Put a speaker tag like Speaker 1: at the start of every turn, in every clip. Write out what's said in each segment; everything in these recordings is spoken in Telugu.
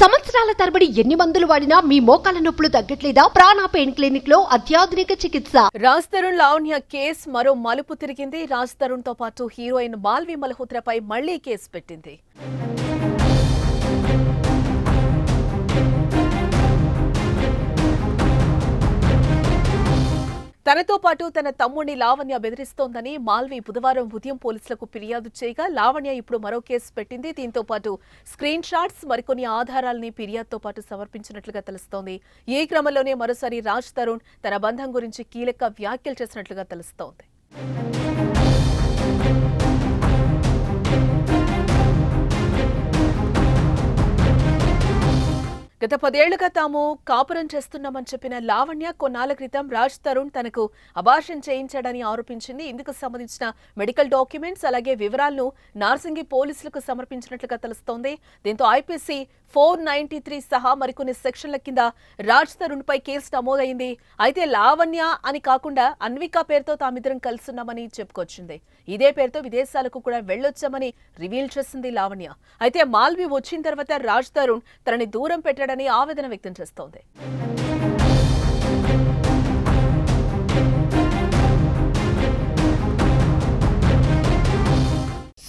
Speaker 1: సంవత్సరాల తరబడి ఎన్ని మందులు వాడినా మీ మోకాల నొప్పులు తగ్గట్లేదా? ప్రాణ పెయిన్ క్లినిక్లో అత్యాధునిక చికిత్స.
Speaker 2: రాజ్ తరుణ్ లావణ్య కేస్ మరో మలుపు తిరిగింది. రాజ్ తరుణ్తో పాటు హీరోయిన్ మాల్వి మల్హోత్రాపై మళ్ళీ కేసు పెట్టింది. తనతో పాటు తన తమ్ముడిని లావణ్య బెదిరిస్తోందని మాల్వి బుధవారం ఉదయం పోలీసులకు ఫిర్యాదు చేయగా లావణ్య ఇప్పుడు మరో కేసు పెట్టింది. దీంతో పాటు స్క్రీన్ షాట్స్ మరికొన్ని ఆధారాలని ఫిర్యాదుతో పాటు సమర్పించినట్లుగా తెలుస్తోంది. ఈ క్రమంలోనే మరోసారి రాజ్ తరుణ్ తన బంధం గురించి కీలక వ్యాఖ్యలు చేసినట్లుగా తెలుస్తోంది. గత పదేళ్ళుగా తాము కాపురం చేస్తున్నామని చెప్పిన లావణ్య కొన్నాళ్ళ క్రితం రాజ్ తరుణ్ తనకు అబార్షన్ చేయించాడని ఆరోపించింది. ఇందుకు సంబంధించిన మెడికల్ డాక్యుమెంట్స్ అలాగే వివరాలను నార్సింగి పోలీసులకు సమర్పించినట్లుగా తెలుస్తోంది. దీంతో ఐపీసీ ఫోర్ నైన్టీ త్రీ సహా మరికొన్ని సెక్షన్ల కింద రాజ్ తరుణ్ పై కేసు నమోదైంది. అయితే లావణ్య అని కాకుండా అన్విక పేరుతో తామిద్దరం కలుసున్నామని చెప్పుకొచ్చింది. ఇదే పేరుతో విదేశాలకు కూడా వెళ్ళొచ్చామని రివీల్ చేసింది లావణ్య. అయితే మాల్వి వచ్చిన తర్వాత రాజ్ తరుణ్ తనని దూరం పెట్టాడని ఆవేదన వ్యక్తం చేస్తోంది.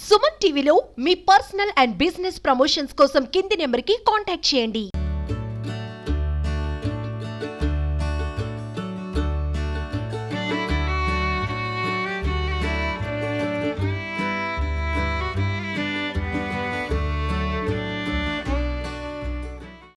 Speaker 1: సుమన్ టీవీలో మీ పర్సనల్ అండ్ బిజినెస్ ప్రమోషన్స్ కోసం కింది నెంబర్కి కాంటాక్ట్ చేయండి.